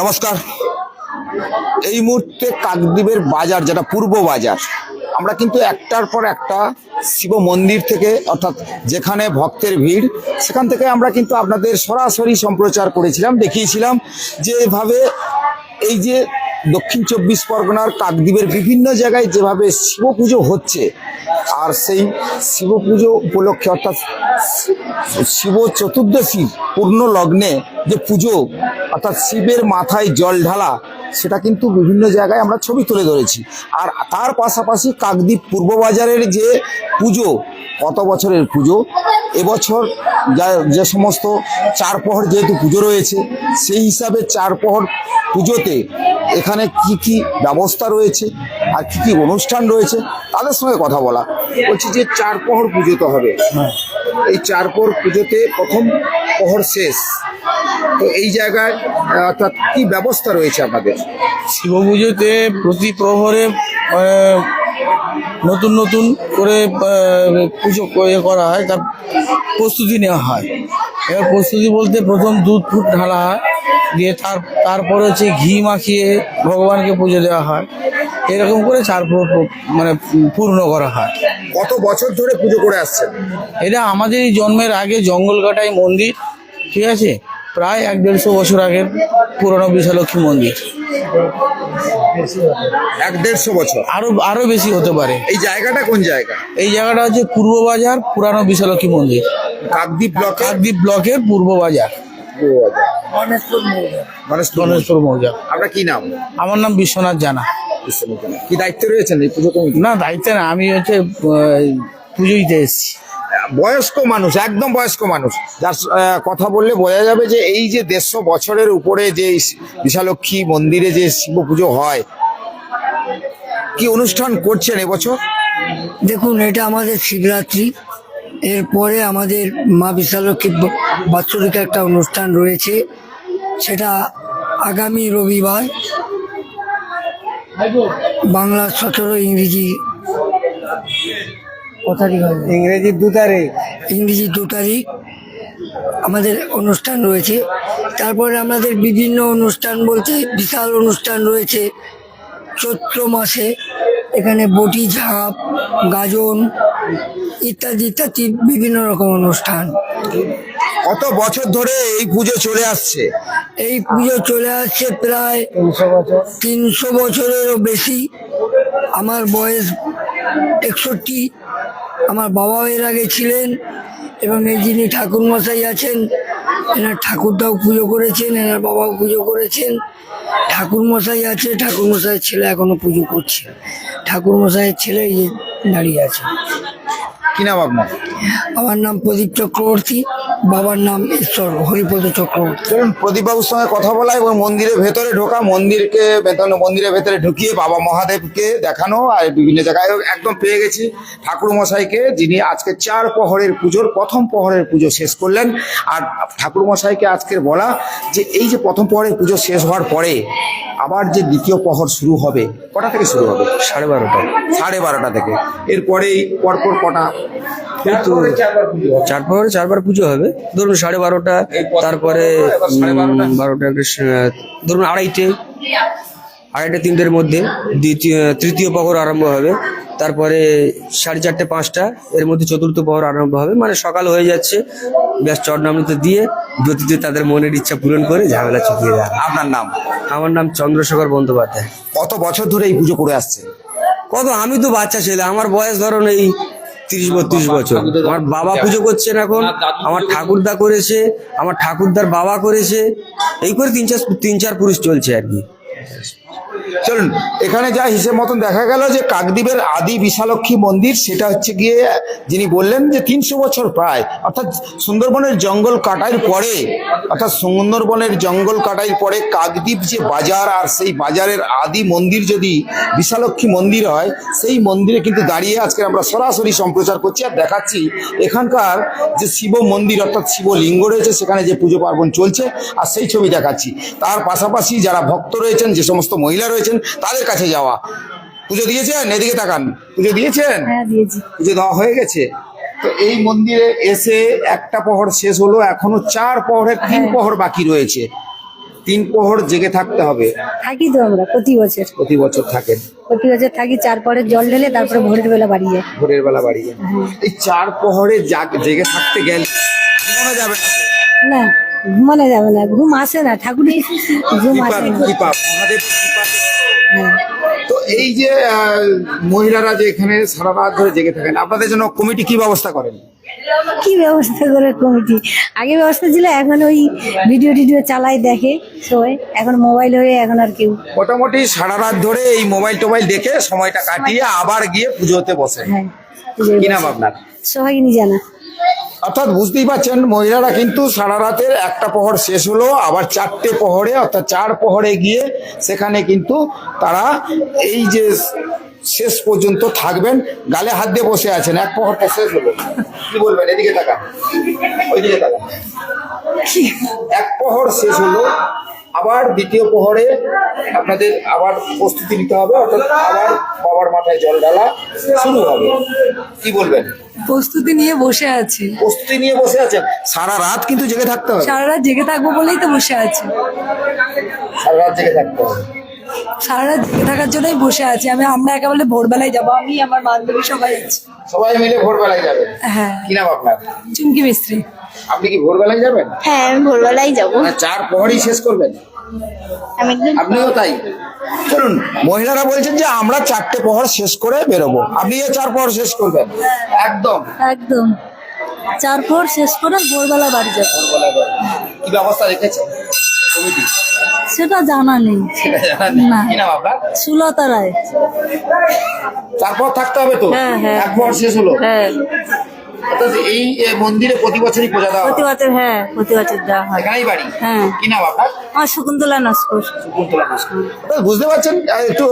নমস্কার। এই মুহূর্তে কাকদ্বীপের বাজার, যেটা পূর্ব বাজার, আমরা কিন্তু একটার পর একটা শিব মন্দির থেকে, অর্থাৎ যেখানে ভক্তের ভিড়, সেখান থেকে আমরা কিন্তু আপনাদের সরাসরি সম্প্রচার করেছিলাম, দেখিয়েছিলাম যে এভাবে এই যে দক্ষিণ চব্বিশ পরগনার কাকদ্বীপের বিভিন্ন জায়গায় যেভাবে শিব পুজো হচ্ছে আর সেই শিব পুজো উপলক্ষে অর্থাৎ শিব চতুর্দশী পূর্ণ লগ্নে যে পুজো, অর্থাৎ শিবের মাথায় জল ঢালা সেটা কিন্তু বিভিন্ন জায়গায় আমরা ছবি তুলে ধরেছি। আর তার পাশাপাশি কাকদ্বীপ পূর্ব বাজারের যে পুজো কত বছরের পুজো? এবছর যা যে সমস্ত চার প্রহর যেহেতু পুজো রয়েছে সেই হিসাবে চার প্রহর পুজোতে এখানে কি কি ব্যবস্থা রয়েছে আর কি কি অনুষ্ঠান রয়েছে তাদের সঙ্গে কথা বলা। বলছি যে চার প্রহর পুজো তো হবে। এই চার প্রহর পুজোতে প্রথম প্রহর শেষ। তো এই জায়গায় অর্থাৎ কি ব্যবস্থা রয়েছে আপনাদের? শিব পুজোতে প্রতি প্রহরে নতুন নতুন করে পুজো করে করা হয় তার প্রস্তুতি নেওয়া হয়। এবার প্রস্তুতি বলতে প্রথম দুধ ফুট ঢালা হয় দিয়ে তার তারপরে হচ্ছে ঘি মাখিয়ে ভগবানকে পুজো দেওয়া হয়। এরকম করে চার মানে পূর্ণ করা হয়। কত বছর ধরে পুজো করে আসছেন? এটা আমাদের জন্মের আগে জঙ্গলকাটাই মন্দির ঠিক আছে? প্রায় এক দেড়শো বছর আগের পুরনো বিশালক্ষী মন্দির। এক দেড়শো বছর? আরও আরও বেশি হতে পারে। এই জায়গাটা কোন জায়গা? এই জায়গাটা হচ্ছে পূর্ব বাজার পুরানো বিশালক্ষী মন্দির। কাকদ্বীপ ব্লক কাকদ্বীপ ব্লকের পূর্ব বাজার। গণেশ গণেশ্বর মৌজা আপনার কি নাম? আমার নাম বিশ্বনাথ জানা। কি দায়িত্ব রয়েছেন এই পুজো কমিটি না দায়িত্বে না আমি হচ্ছে আহ, পুজো দিতে এসেছি। বয়স্ক মানুষ, একদম বয়স্ক মানুষ। যার কথা বললে বোঝা যাবে যে এই যে দেড়শো বছরের উপরে যে বিশালক্ষী মন্দিরে যে শিব পুজো হয়, কি অনুষ্ঠান করছেন এবছর? দেখুন, এটা আমাদের শিবরাত্রি। এরপরে আমাদের মা বিশালক্ষী বাৎসরিক একটা অনুষ্ঠান রয়েছে। সেটা আগামী রবিবার বাংলা সতেরো ইংরেজি তারিখ হবে? ইংরেজি দু তারিখ। ইংরেজি দু তারিখ। আমাদের অনুষ্ঠান রয়েছে। তারপরে আমাদের বিভিন্ন অনুষ্ঠান বলতে বিশাল অনুষ্ঠান রয়েছে চৈত্র মাসে। এখানে বটি ঝাঁপ গাজন ইত্যাদি ইত্যাদি বিভিন্ন রকম অনুষ্ঠান। কত বছর ধরে এই পুজো চলে আসছে? এই পুজো চলে আসছে প্রায় তিনশো বছরেরও বেশি। আমার বয়স একষট্টি। আমার বাবাও এর আগে ছিলেন এবং এই যিনি ঠাকুর মশাই আছেন, এনার ঠাকুরটাও পুজো করেছেন, এনার বাবাও পুজো করেছেন। ঠাকুর মশাই আছে ঠাকুর মশাইয়ের ছেলে এখনও পুজো করছে। ঠাকুর মশাইয়ের ছেলে দাঁড়িয়ে আছে। কি নাম আপনার? আমার নাম প্রদীপ চক্রবর্তী বাবার নাম ঈশ্বর হরিপদ চক্রবর্তী। চলুন প্রদীপ বাবুর সঙ্গে কথা বলা এবং মন্দিরের ভেতরে ঢোকা মন্দিরকে ভেতরে মন্দিরের ভেতরে ঢুকিয়ে বাবা মহাদেবকে দেখানো আর বিভিন্ন জায়গায়। একদম পেয়ে গেছি ঠাকুর মশাইকে যিনি আজকে চার প্রহরের পুজোর প্রথম প্রহরের পুজো শেষ করলেন। আর ঠাকুর মশাইকে আজকের বলা যে এই যে প্রথম প্রহরের পুজো শেষ হওয়ার পরে আবার যে দ্বিতীয় প্রহর শুরু হবে কটা থেকে শুরু হবে? সাড়ে বারোটা। সাড়ে বারোটা থেকে। এরপরেই পরপর কটা তারপরে চারবার চার প্রহরে চারবার পুজো হবে। ধরুন সাড়ে বারোটা তারপরে বারোটা। একটা ধরুন আড়াইটে আড়াইটে তিনটের মধ্যে দ্বিতীয় তৃতীয় প্রহর আরম্ভ হবে। তারপরে সাড়ে চারটে পাঁচটা এর মধ্যে চতুর্থ প্রহর আরম্ভ হবে। মানে সকাল হয়ে যাচ্ছে ব্যাস চরনামৃত দিয়ে জ্যোতিতে তাদের মনের ইচ্ছা পূরণ করে ঝামেলা চুকিয়ে দেওয়া আপনার নাম? আমার নাম চন্দ্রশেখর বন্দ্যোপাধ্যায়। কত বছর ধরে এই পুজো করে আসছে কত? আমি তো বাচ্চা ছেলে আমার বয়স ধরুন এই তিরিশ বত্রিশ বছর। আমার বাবা। পুজো করছেন এখন আমার ঠাকুরদা করেছে আমার ঠাকুরদার বাবা করেছে। এই করে তিন চার তিন চার পুরুষ চলছে আর কি। চলুন, এখানে যা হিসেব মতন দেখা গেল যে কাকদ্বীপের আদি বিশালক্ষী মন্দির, সেটা হচ্ছে গিয়ে যিনি বললেন যে তিনশো বছর প্রায়, অর্থাৎ সুন্দরবনের জঙ্গল কাটার পরে, অর্থাৎ সুন্দরবনের জঙ্গল কাটার পরে কাকদ্বীপ যে বাজার আর সেই বাজারের আদি মন্দির যদি বিশালক্ষী মন্দির হয়, সেই মন্দিরে কিন্তু দাঁড়িয়ে আজকে আমরা সরাসরি সম্প্রচার করছি আর দেখাচ্ছি এখানকার যে শিব মন্দির, অর্থাৎ শিবলিঙ্গ রয়েছে, সেখানে যে পুজো পার্বণ চলছে, আর সেই ছবি দেখাচ্ছি। তার পাশাপাশি যারা ভক্ত রয়েছেন, যে সমস্ত মহিলা রয়েছেন তাদের কাছে যাওয়া। পুজো দিয়েছেন? এদিকে তাকান। পুজো দিয়েছেন? হ্যাঁ পুজো দেওয়া হয়ে গেছে। তো এই মন্দিরে এসে একটা প্রহর শেষ হলো এখনও চার প্রহরের তিন প্রহর বাকি রয়েছে। তিন প্রহর জেগে থাকতে হবে। থাকি তো আমরা প্রতি বছর। প্রতি বছর থাকেন। প্রতি বছর থাকি চার পরে জল ঢেলে তারপরে ভোরের বেলা বাড়ি যায় ভোরের বেলা বাড়ি যান এই চার প্রহরে জাগ- জেগে থাকতে গেলে ঘুমানো যাবে না। ঘুমানো যাবে না ঘুম আসে না। ঠাকুরের ঘুম আসে হ্যাঁ। তো এই যে মহিলারা যে এখানে সারা রাত ধরে জেগে থাকেন আপনাদের জন্য কমিটি কি ব্যবস্থা করেন? কি ব্যবস্থা করে কমিটি? আগে ব্যবস্থা ছিল এখন ওই ভিডিও টিডিও চালাই দেখে সবাই। এখন মোবাইল হয়ে এখন আর কেউ। মোটামুটি সারা রাত ধরে এই মোবাইল টোবাইল দেখে সময়টা কাটিয়ে আবার গিয়ে পুজোতে বসে। হ্যাঁ কি নাম আপনার? সোহাগিনী জানা। অর্থাৎ বুঝতেই পারছেন মহিলারা কিন্তু সারা রাতের একটা প্রহর শেষ হলো আবার চারটে প্রহরে অর্থাৎ চার প্রহরে গিয়ে সেখানে কিন্তু তারা এই যে শেষ পর্যন্ত থাকবেন গালে হাত দিয়ে বসে আছেন এক প্রহরটা শেষ হলো। কি বলবেন এদিকে টাকা ওইদিকে টাকা এক প্রহর শেষ হলো আবার দ্বিতীয় প্রহরে আপনাদের আবার প্রস্তুতি নিতে হবে অর্থাৎ আবার বাবার মাথায় জল ঢালা শুরু হবে। কি বলবেন? প্রস্তুতি নিয়ে বসে আছি। প্রস্তুতি নিয়ে বসে আছেন? সারা রাত কিন্তু জেগে থাকতে হবে। সারা রাত জেগে থাকব বলেই তো বসে আছি। সারা রাত জেগে থাকতে হবে। সারা রাত জেগে থাকার জন্যই বসে আছি। আমি আমরা একেবারে ভোরবেলায় যাব। আমি আমার বান্ধবী সবাই আছি। সবাই মিলে ভোরবেলায় যাবেন? হ্যাঁ। কি নাম আপনার? চুমকি মিস্ত্রি। আপনি কি ভোরবেলায় যাবেন? হ্যাঁ আমি ভোরবেলায় যাব। চার প্রহরই শেষ করবেন? আপনিও তাই। চলুন মহিলারা বলছেন যে আমরা চারটে প্রহর শেষ করে বেরোবো। আপনি এই চার প্রহর শেষ করবেন। একদম। একদম। চার পর শেষ করে ভোরবেলা বাড়ি যাবে। কি ব্যবস্থা রেখেছে কমিটি? সেটা জানা নেই। না। কি নাম আপনার? সুলতা রায়। তারপর থাকতে হবে তো? হ্যাঁ, হ্যাঁ। শেষ হলো। হ্যাঁ। অর্থাৎ এই মন্দিরে প্রতি বছরই পূজা দেওয়া হয়। প্রতি বছর হ্যাঁ প্রতি বছর দেওয়া হয়। এখানেই বাড়ি? হ্যাঁ। কি নাম আপনার? আমার শকুন্তলা নস্কর। শকুন্তলা নস্কর। বুঝতে পারছেন একটু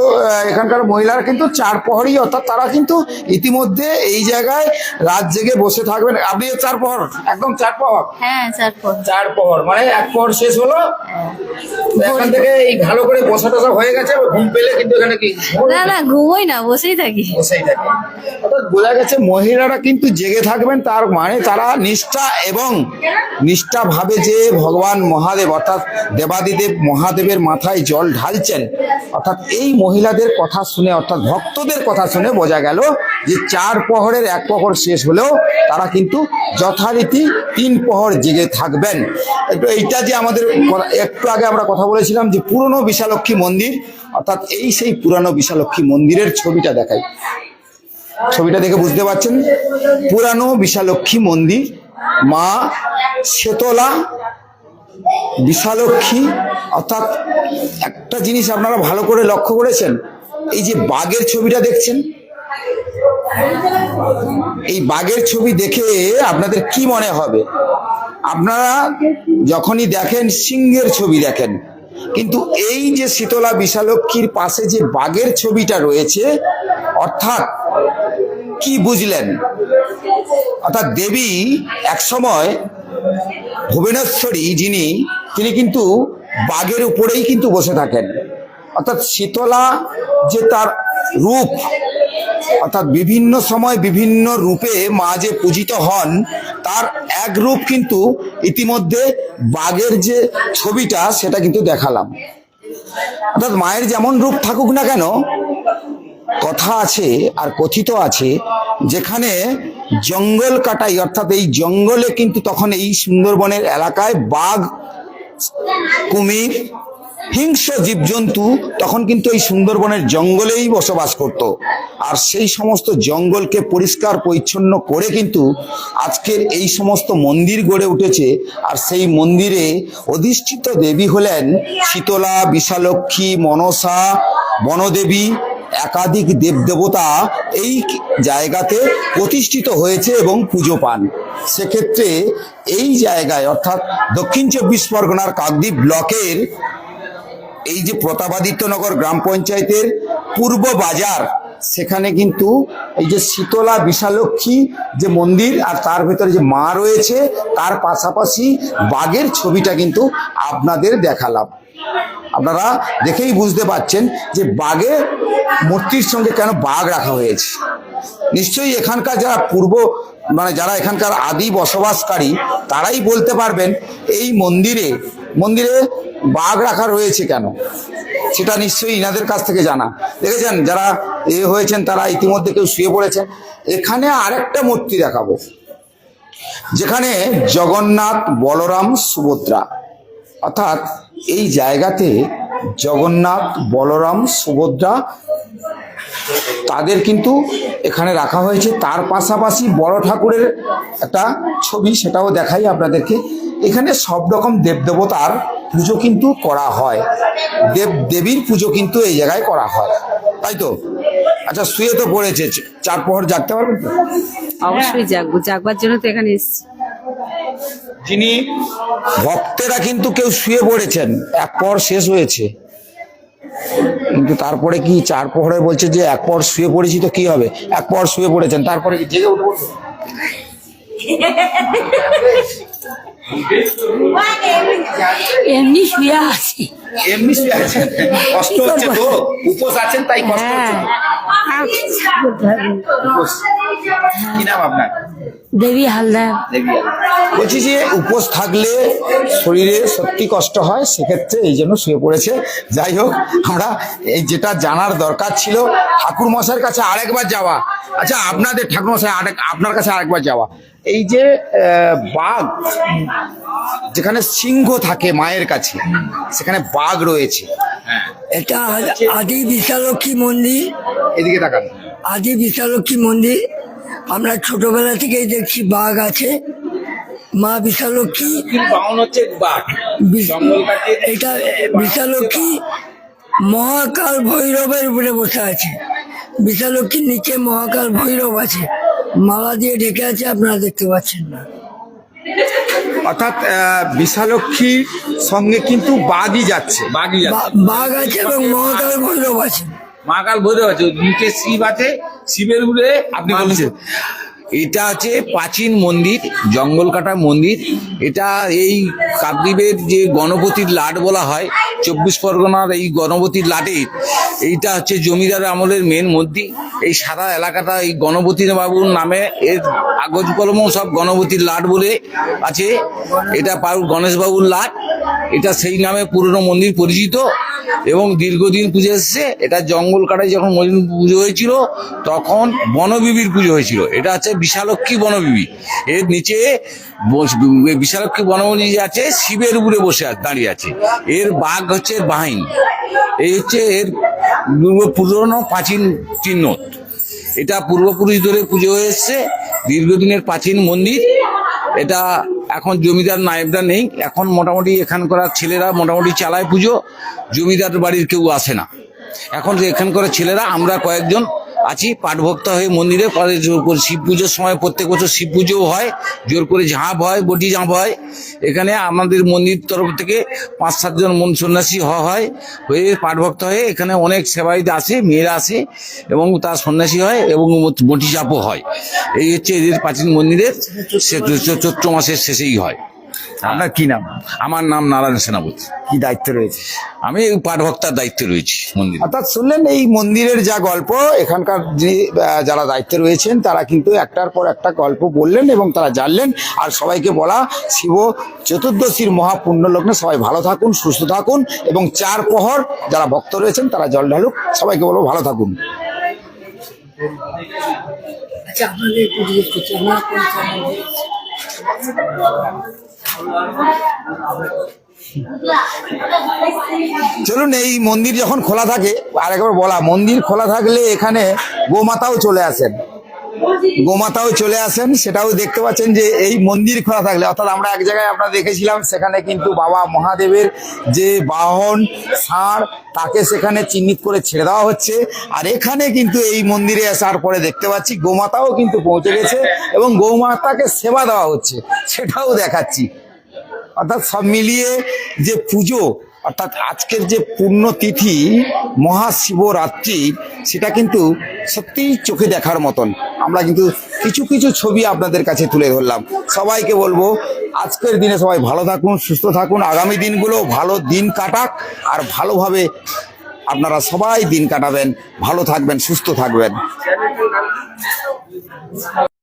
এখানকার মহিলারা কিন্তু চার প্রহরই অর্থাৎ তারা কিন্তু ইতিমধ্যে এই জায়গায় রাত জেগে বসে থাকবেন। আপনি চার প্রহর একদম চার প্রহর হ্যাঁ চার চার প্রহর মানে এক প্রহর শেষ হলো? এখান থেকে এই ভালো করে বসা টসা হয়ে গেছে ঘুম পেলে কিন্তু এখানে কি না? না ঘুমোই না বসেই থাকি। বসেই থাকে। অর্থাৎ বোঝা গেছে মহিলারা কিন্তু জেগে থাকবেন তার মানে তারা নিষ্ঠা এবং নিষ্ঠা ভাবে যে ভগবান মহাদেব, অর্থাৎ দেবাদিদেব মহাদেবের মাথায় জল ঢালছেন, অর্থাৎ এই মহিলাদের কথা শুনে, অর্থাৎ ভক্তদের কথা শুনে বোঝা গেল যে চার প্রহরের এক প্রহর শেষ হলেও তারা কিন্তু যথারীতি তিন প্রহর জেগে থাকবেন। এইটা যে আমাদের একটু আগে আমরা কথা বলেছিলাম যে পুরনো বিশালক্ষী মন্দির, অর্থাৎ এই সেই পুরানো বিশালক্ষী মন্দিরের ছবিটা দেখাই। ছবিটা দেখে বুঝতে পারছেন। পুরানো বিশালক্ষী মন্দির, মা শেতলা বিশালক্ষী। অর্থাৎ একটা জিনিস আপনারা ভালো করে লক্ষ্য করেছেন, এই যে বাঘের ছবিটা দেখছেন। এই বাঘের ছবি দেখে আপনাদের কি মনে হবে? আপনারা যখনই দেখেন, সিংহের ছবি দেখেন, কিন্তু এই যে শীতলা বিশালক্ষীর পাশে যে বাঘের ছবিটা রয়েছে, অর্থাৎ কি বুঝলেন? অর্থাৎ দেবী একসময় ভুবনেশ্বরী যিনি, তিনি কিন্তু বাঘের উপরেই কিন্তু বসে থাকেন। অর্থাৎ শীতলা যে তার রূপ, অর্থাৎ বিভিন্ন সময় বিভিন্ন রূপে মা যে পূজিত হন, তার এক রূপ কিন্তু ইতিমধ্যে বাঘের যে ছবিটা, সেটা কিন্তু দেখালাম। অর্থাৎ মায়ের যেমন রূপ থাকুক না কেন কথা আছে আর কথিত আছে, যেখানে জঙ্গল কাটাই, অর্থাৎ এই জঙ্গলে কিন্তু তখন এই সুন্দরবনের এলাকায় বাঘ, কুমির, হিংস্র জীবজন্তু তখন কিন্তু এই সুন্দরবনের জঙ্গলেই বসবাস করত। আর সেই সমস্ত জঙ্গলকে পরিষ্কার পরিচ্ছন্ন করে কিন্তু আজকের এই সমস্ত মন্দির গড়ে উঠেছে। আর সেই মন্দিরে অধিষ্ঠিত দেবী হলেন শীতলা বিশালক্ষী মনসা, বনদেবী একাধিক দেবদেবতা এই জায়গাতে প্রতিষ্ঠিত হয়েছে এবং পুজো পান। সেক্ষেত্রে এই জায়গায়, অর্থাৎ দক্ষিণ চব্বিশ পরগনার কাকদ্বীপ ব্লকের এই যে প্রতাপাদিত্যনগর গ্রাম পঞ্চায়েতের পূর্ব বাজার, সেখানে কিন্তু এই যে শীতলা বিশালক্ষী যে মন্দির আর তার ভেতরে যে মা রয়েছে, তার পাশাপাশি বাঘের ছবিটা কিন্তু আপনাদের দেখালাম। আপনারা দেখেই বুঝতে পাচ্ছেন যে বাঘের মূর্তির সঙ্গে কেন বাঘ রাখা হয়েছে। নিশ্চয়ই এখানকার যারা পূর্ব মানে যারা এখানকার আদি বসবাসকারী, তারাই বলতে পারবেন এই মন্দিরে মন্দিরে বাঘ রাখা রয়েছে কেন? সেটা নিশ্চয়ই ইনাদের কাছ থেকে জানা। দেখেছেন, যারা এ হয়েছেন, তারা ইতিমধ্যে কেউ শুয়ে পড়েছেন। এখানে আরেকটা মূর্তি দেখাবো, যেখানে জগন্নাথ বলরাম সুভদ্রা। অর্থাৎ এই জায়গাতে জগন্নাথ, বলরাম, সুভদ্রা তাদের কিন্তু এখানে রাখা হয়েছে। তার পাশাপাশি বড় ঠাকুরের একটা ছবি সেটাও দেখাই আপনাদেরকে। এখানে সব রকম দেবদেবতার পুজো কিন্তু করা হয়। দেব, দেবীর পুজো কিন্তু এই জায়গায় করা হয়। তাই তো? আচ্ছা শুয়ে তো পড়েছে। চার প্রহর জাগতে পারবেন তো? অবশ্যই জাগবো। জাগবার জন্য তো এখানে এসেছি। যিনি ভক্তেরা কিন্তু কেউ শুয়ে পড়েছেন এক পর শেষ হয়েছে। কিন্তু তারপরে কি চার প্রহরে বলছে যে এক পর শুয়ে পড়েছি তো কি হবে? এক পর শুয়ে পড়েছেন তারপরে কি জেগে উঠবো? তো? এমনি শুয়ে আছি। এমনি শুয়ে আছেন? কষ্ট হচ্ছে তো? উপোস আছেন তাই কষ্ট হচ্ছে? কি নাম আপনার? দেবী হালদার। বলছি যে উপোস থাকলে শরীরে সত্যি কষ্ট হয় সেক্ষেত্রে এই জন্য শুয়ে পড়েছে। যাই হোক আমরা এই যেটা জানার দরকার ছিল ঠাকুর মশাইয়ের কাছে আরেকবার যাওয়া। আচ্ছা আপনাদের ঠাকুর মশাই আরেক আপনার কাছে আরেকবার যাওয়া। এই যে বাঘ যেখানে সিংহ থাকে মায়ের কাছে সেখানে বাঘ রয়েছে। এটা আদি বিশালক্ষী মন্দির। এদিকে তাকান। আদি বিশালক্ষী মন্দির। আমরা ছোটবেলা থেকেই দেখছি বাঘ আছে। মা বিশালক্ষী। বাউন হচ্ছে এটা বিশালক্ষী মহাকাল ভৈরবের উপরে বসে আছে। বিশালক্ষীর নিচে মহাকাল ভৈরব আছে। মালা দিয়ে ঢেকে আছে আপনারা দেখতে পাচ্ছেন না। অর্থাৎ আহ, বিশালক্ষীর সঙ্গে কিন্তু বাঘই যাচ্ছে। বাঘই যাচ্ছে। বাঘ আছে এবং মহাকাল ভৈরব আছে। মহাকাল ভৈরব আছে। নিচে শিব আছে। শিবের উপরে আপনি বলছেন এটা আছে প্রাচীন মন্দির জঙ্গল কাটা মন্দির। এটা এই কাকদ্বীপের যে গণপতির লাট বলা হয়, চব্বিশ পরগনার এই গণপতির লাটের এইটা হচ্ছে জমিদার আমলের মেন মন্দির এই সারা এলাকাটা এই গণপতি বাবুর নামে এর কাগজ কলমও সব গণপতির লাট বলে আছে। এটা পারু গণেশ বাবুর লাট। এটা সেই নামে পুরনো মন্দির পরিচিত এবং দীর্ঘদিন পুজো এসছে। এটা জঙ্গল কাটায় যখন পুজো হয়েছিল, তখন বনবিবির পুজো হয়েছিল। এটা হচ্ছে বিশালক্ষী বনবিবি। এর নিচে বিশালক্ষী বনবিবি যে আছে, শিবের উপরে বসে দাঁড়িয়ে আছে। এর বাঘ হচ্ছে বাহিন। এই হচ্ছে এর পূর্ব- পুরনো প্রাচীন চিহ্ন এটা পূর্বপুরুষ ধরে পুজো হয়ে এসছে। দীর্ঘদিনের প্রাচীন মন্দির। এটা এখন জমিদার নায়েবরা নেই। এখন মোটামুটি এখানকার ছেলেরা মোটামুটি চালায় পুজো। জমিদার বাড়ির কেউ আসে না। এখন এখানকার ছেলেরা, আমরা কয়েকজন আছি পাঠভক্ত হয়ে মন্দিরে শিব পুজোর সময় প্রত্যেক বছর শিব পুজোও হয় জোর করে ঝাঁপ হয়, বটি ঝাঁপ হয়। এখানে আমাদের মন্দির তরফ থেকে পাঁচ সাতজন মন সন্ন্যাসী হয়, হয়ে পাঠভক্ত হয়ে এখানে অনেক সেবাইতে আসে, মেয়েরা আসে এবং তার সন্ন্যাসী হয় এবং বটি চাপও হয়। এই হচ্ছে এদের প্রাচীন মন্দিরের চৈত্র মাসের শেষেই হয়। আপনার কি নাম? আমার নাম নারায়ণ সেনাপতি। কি দায়িত্ব রয়েছে আমি পাঠভক্তার দায়িত্বে রয়েছি মন্দির। অর্থাৎ শুনলেন এই মন্দিরের যা গল্প এখানকার যে যারা দায়িত্বে রয়েছেন তারা কিন্তু একটার পর একটা গল্প বললেন এবং তারা জানলেন। আর সবাইকে বলা শিব চতুর্দশীর মহাপুণ্য লগ্নে সবাই ভালো থাকুন সুস্থ থাকুন এবং চার প্রহর যারা ভক্ত রয়েছেন তারা জল ঢালুক। সবাইকে বলব ভালো থাকুন। আচ্ছা আপনাদের চলুন, এই মন্দির যখন খোলা থাকে, আর একবার বলা, মন্দির খোলা থাকলে এখানে গোমাতাও চলে আসেন। গোমাতাও চলে আসেন, সেটাও দেখতে পাচ্ছেন যে এই মন্দির খোলা থাকলে, অর্থাৎ আমরা এক জায়গায় আমরা দেখেছিলাম, সেখানে কিন্তু বাবা মহাদেবের যে বাহন, ষাঁড়, তাকে সেখানে চিহ্নিত করে ছেড়ে দেওয়া হচ্ছে। আর এখানে কিন্তু এই মন্দিরে আসার পরে দেখতে পাচ্ছি, গোমাতাও কিন্তু পৌঁছে গেছে এবং গৌমাতাকে সেবা দেওয়া হচ্ছে, সেটাও দেখাচ্ছি। অর্থাৎ সব মিলিয়ে যে পুজো, অর্থাৎ আজকের যে পুণ্যতিথি মহাশিবরাত্রি, সেটা কিন্তু সত্যিই চোখে দেখার মতন। আমরা কিন্তু কিছু কিছু ছবি আপনাদের কাছে তুলে ধরলাম। সবাইকে বলব, আজকের দিনে সবাই ভালো থাকুন, সুস্থ থাকুন। আগামী দিনগুলো ভালো দিন কাটাক, আর ভালোভাবে আপনারা সবাই দিন কাটাবেন। ভালো থাকবেন, সুস্থ থাকবেন।